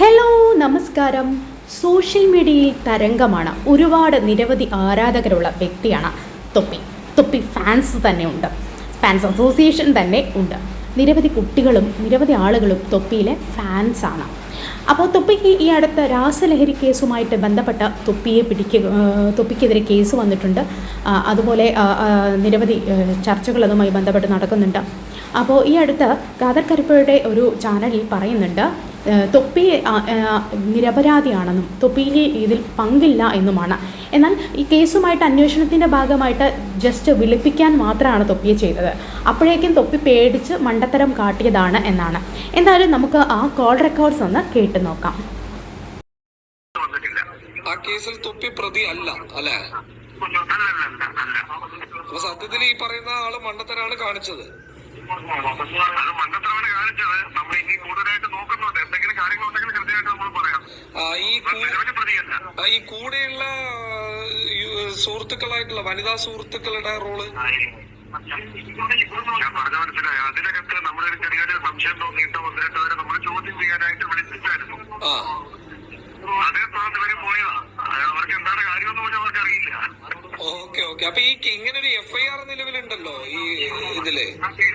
Hello നമസ്കാരം. Social മീഡിയയിൽ തരംഗമാണ്. ഒരുപാട് നിരവധി ആരാധകരുള്ള വ്യക്തിയാണ് തൊപ്പി. തൊപ്പി ഫാൻസ് തന്നെ ഉണ്ട്. ഫാൻസ് അസോസിയേഷൻ തന്നെ ഉണ്ട്. നിരവധി കുട്ടികളും നിരവധി ആളുകളും തൊപ്പിയിലെ ഫാൻസാണ് അപ്പോൾ തൊപ്പിക്ക് ഈ അടുത്ത രാസലഹരി കേസുമായിട്ട് ബന്ധപ്പെട്ട തൊപ്പിയെ പിടിക്കുക ആ, തൊപ്പിക്കെതിരെ കേസ് വന്നിട്ടുണ്ട്. അതുപോലെ നിരവധി ചർച്ചകൾ അതുമായി ബന്ധപ്പെട്ട് നടക്കുന്നുണ്ട്. അപ്പോൾ ഈ അടുത്ത് ഖാദർ കരുപ്പയുടെ ഒരു ചാനലിൽ പറയുന്നുണ്ട് തൊപ്പി നിരപരാധിയാണെന്നും തൊപ്പിയിൽ ഇതിൽ പങ്കില്ല എന്നുമാണ്. എന്നാൽ ഈ കേസുമായിട്ട് അന്വേഷണത്തിന്റെ ഭാഗമായിട്ട് ജസ്റ്റ് വിളിപ്പിക്കാൻ മാത്രമാണ് തൊപ്പിയെ ചെയ്തത്. അപ്പോഴേക്കും തൊപ്പി പേടിച്ച് മണ്ടത്തരം കാട്ടിയതാണ് എന്നാണ്. എന്തായാലും നമുക്ക് ആ കോൾ റെക്കോർഡ്സ് ഒന്ന് കേട്ട് നോക്കാം. ആ കേസിൽ തൊപ്പി പ്രതി അല്ല അല്ലേ? അപ്പൊ സത്യത്തിൽ ഈ പറയുന്ന ആൾ മണ്ടത്തരാണ് കാണിച്ചത്. അത് മണ്ടത്തരമാണ് ഈ കൂടെയുള്ള സുഹൃത്തുക്കളായിട്ടുള്ള വനിതാ സുഹൃത്തുക്കളുടെ റോൾ? ഞാൻ പറഞ്ഞ മനസ്സിലായി. അതിനകത്ത് നമ്മുടെ ഒരു ചെറിയൊരു സംശയം തോന്നിയിട്ട് വന്നിട്ട് വരെ നമ്മൾ ചോദ്യം ചെയ്യാനായിട്ട് വിളിച്ചിട്ടായിരുന്നു. അതേ സ്ഥലത്ത് ഇവർ പോയതാ. അവർക്ക് എന്താണ് കാര്യമെന്ന് പോലും അവർക്ക് അറിയില്ല ഓക്കെ ഓക്കെ. അപ്പൊ ഈ ഇങ്ങനെ ഒരു എഫ്ഐആർ നിലവിലുണ്ടല്ലോ ഈ ഇതിൽ?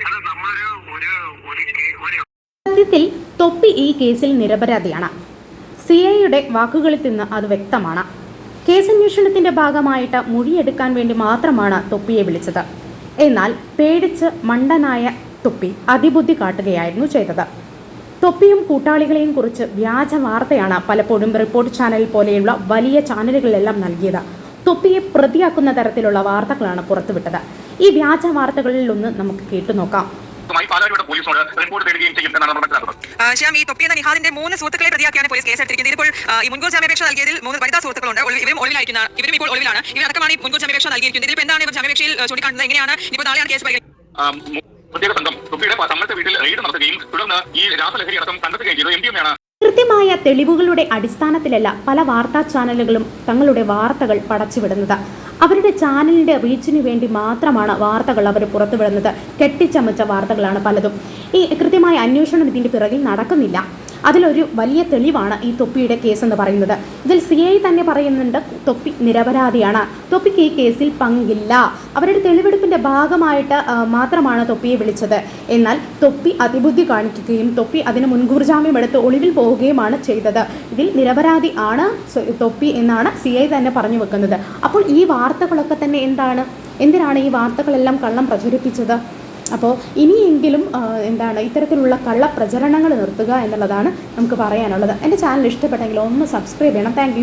അത് നമ്മളൊരു ഒരു ഒരു കേ- ഒരു സത്യത്തിൽ തൊപ്പി ഈ കേസിൽ നിരപരാധിയാണ്. സി ഐയുടെ വാക്കുകളിൽ നിന്ന് അത് വ്യക്തമാണ്. കേസന്വേഷണത്തിന്റെ ഭാഗമായിട്ട് മൊഴിയെടുക്കാൻ വേണ്ടി മാത്രമാണ് തൊപ്പിയെ വിളിച്ചത്. എന്നാൽ പേടിച്ച് മണ്ടനായ തൊപ്പി അതിബുദ്ധി കാട്ടുകയായിരുന്നു ചെയ്തത്. തൊപ്പിയും കൂട്ടാളികളെയും കുറിച്ച് വ്യാജ വാർത്തയാണ് പലപ്പോഴും റിപ്പോർട്ട് ചാനൽ പോലെയുള്ള വലിയ ചാനലുകളിലെല്ലാം നൽകിയത്. തൊപ്പിയെ പ്രതിയാക്കുന്ന തരത്തിലുള്ള വാർത്തകളാണ് പുറത്തുവിട്ടത്. ഈ വ്യാജ വാർത്തകളിൽ ഒന്ന് നമുക്ക് കേട്ടുനോക്കാം. പോലീസിനോട് റിപ്പോർട്ട് തേടുകയും ചെയ്യുമെന്നാണ് നമ്മൾ മനസ്സിലാക്കുന്നത്. ശ്യാം ഈ തൊപ്പി എന്ന നിഹാദിന്റെ മൂന്ന് സുഹൃത്തുക്കളെ പ്രതിയാക്കിയാണ് പോലീസ് കേസെടുത്തിരിക്കുന്നത്. ഇതിപ്പോൾ ആ, ഈ മുൻകൂർ ജാമ്യാപേക്ഷ നൽകിയതിൽ മൂന്ന് വനിതാ സുഹൃത്തുക്കളുണ്ട്. ഇവരും ഒളിവിലായിരിക്കുന്ന ഇവരും ഇപ്പോൾ ഒളിവിലാണ്. ഇവരടക്കമാണ് ഈ മുൻകൂർ ജാമ്യാപേക്ഷ നൽകിയിരിക്കുന്നത്. ഇതിൽ എന്താണ് ഇവർ ജാമ്യാപേക്ഷയിൽ ചൂണ്ടിക്കാണുന്നത്? എങ്ങനെയാണ് ഇപ്പോൾ നാളെയാണ് കേസ് പരിഗണിക്കുന്നത് പ്രത്യേക സംഘം തുപ്പിയുടെ തങ്ങളുടെ വീട്ടിൽ റെയ്ഡ് നടത്തുകയും തുടർന്ന് ഈ രാസലഹരി അടക്കം കണ്ടെത്തുകയും ചെയ്തു. എം ഡി എമ്മാണ് കൃത്യമായ തെളിവുകളുടെ അടിസ്ഥാനത്തിലല്ല പല വാർത്താ ചാനലുകളും തങ്ങളുടെ വാർത്തകൾ പടച്ചുവിടുന്നത്. അവരുടെ ചാനലിന്റെ റീച്ചിന് വേണ്ടി മാത്രമാണ് വാർത്തകൾ അവർ പുറത്തുവിടുന്നത്. കെട്ടിച്ചമച്ച വാർത്തകളാണ് പലതും. ഈ കൃത്യമായ അന്വേഷണം ഇതിന്റെ പിറകിൽ നടക്കുന്നില്ല. അതിലൊരു വലിയ തെളിവാണ് ഈ തൊപ്പിയുടെ കേസ് എന്ന് പറയുന്നത്. ഇതിൽ സി ഐ തന്നെ പറയുന്നുണ്ട് തൊപ്പി നിരപരാധിയാണ്. തൊപ്പിക്ക് ഈ കേസിൽ പങ്കില്ല. അവരുടെ തെളിവെടുപ്പിന്റെ ഭാഗമായിട്ട് മാത്രമാണ് തൊപ്പിയെ വിളിച്ചത്. എന്നാൽ തൊപ്പി അതിബുദ്ധി കാണിക്കുകയും തൊപ്പി അതിന് മുൻകൂർ ജാമ്യം എടുത്ത് ഒളിവിൽ പോവുകയുമാണ് ചെയ്തത്. ഇതിൽ നിരപരാധി ആണ് തൊപ്പി എന്നാണ് സി ഐ തന്നെ പറഞ്ഞു വെക്കുന്നത്. അപ്പോൾ ഈ വാർത്തകളൊക്കെ തന്നെ എന്താണ്? എന്തിനാണ് ഈ വാർത്തകളെല്ലാം കള്ളം പ്രചരിപ്പിച്ചത്? അപ്പോൾ ഇനിയെങ്കിലും എന്താണ് ഇത്തരത്തിലുള്ള കള്ളപ്രചരണങ്ങൾ നിർത്തുക എന്നുള്ളതാണ് നമുക്ക് പറയാനുള്ളത്. എന്റെ ചാനൽ ഇഷ്ടപ്പെട്ടെങ്കിൽ ഒന്ന് സബ്സ്ക്രൈബ് ചെയ്യണം. താങ്ക്